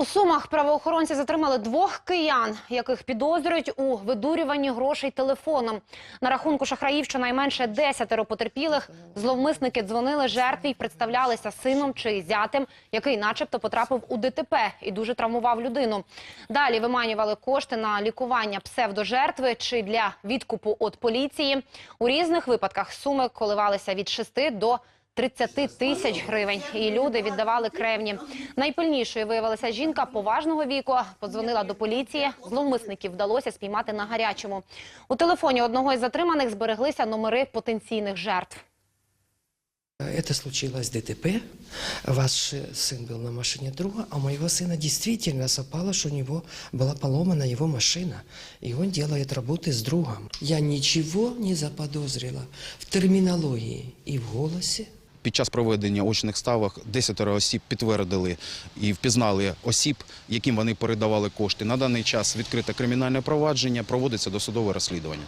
У Сумах правоохоронці затримали двох киян, яких підозрюють у видурюванні грошей телефоном. На рахунку шахраїв щонайменше десятеро потерпілих. Зловмисники дзвонили жертві й представлялися сином чи зятем, який начебто потрапив у ДТП і дуже травмував людину. Далі виманювали кошти на лікування псевдожертви чи для відкупу від поліції. У різних випадках суми коливалися від 6 до 30 тисяч гривень. І люди віддавали кревні. Найпильнішою виявилася жінка поважного віку. Подзвонила до поліції. Зловмисників вдалося спіймати на гарячому. У телефоні одного із затриманих збереглися номери потенційних жертв. Это случилось ДТП. Ваш э, сын был на машине друга, а у моего сына действительно совпало, что у него была поломана его машина. И он делает работы с другом. Я ничего не заподозрила в терминологии и в голосе. під час проведення очних ставок 10 осіб підтвердили і впізнали осіб, яким вони передавали кошти. На даний час відкрите кримінальне провадження, проводиться досудове розслідування.